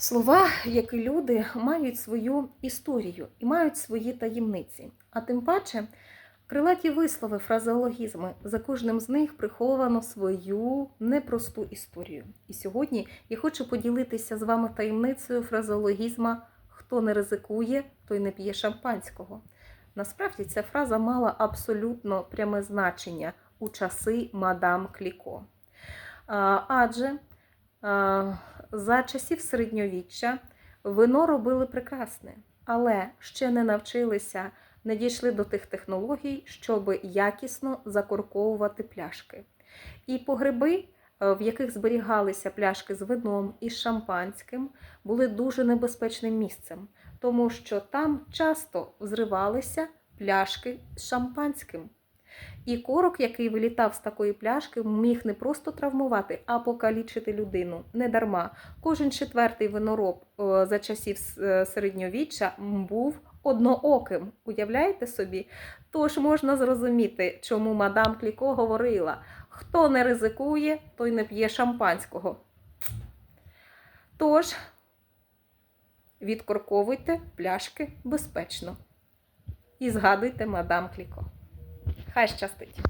Слова, як і люди, мають свою історію і мають свої таємниці. А тим паче, крилаті вислови, фразеологізми, за кожним з них приховано свою непросту історію. І сьогодні я хочу поділитися з вами таємницею фразеологізма Хто не ризикує, той не п'є шампанського. Насправді ця фраза мала абсолютно пряме значення у часи мадам Кліко. Адже за часів середньовіччя вино робили прекрасне, але ще не навчилися, не дійшли до тих технологій, щоб якісно закорковувати пляшки. І погреби, е, в яких зберігалися пляшки з вином і шампанським, були дуже небезпечним місцем, тому що там часто взривалися пляшки з шампанським. І корок, який вилітав з такої пляшки, міг не просто травмувати, а покалічити людину. Не дарма. Кожен четвертий винороб за часів е, середньовіччя був однооким. Уявляєте собі? Тож можна зрозуміти, чому мадам Кліко говорила: хто не ризикує, той не п'є шампанського. Тож, відкорковуйте пляшки безпечно. І згадуйте мадам Кліко. Хай щастить!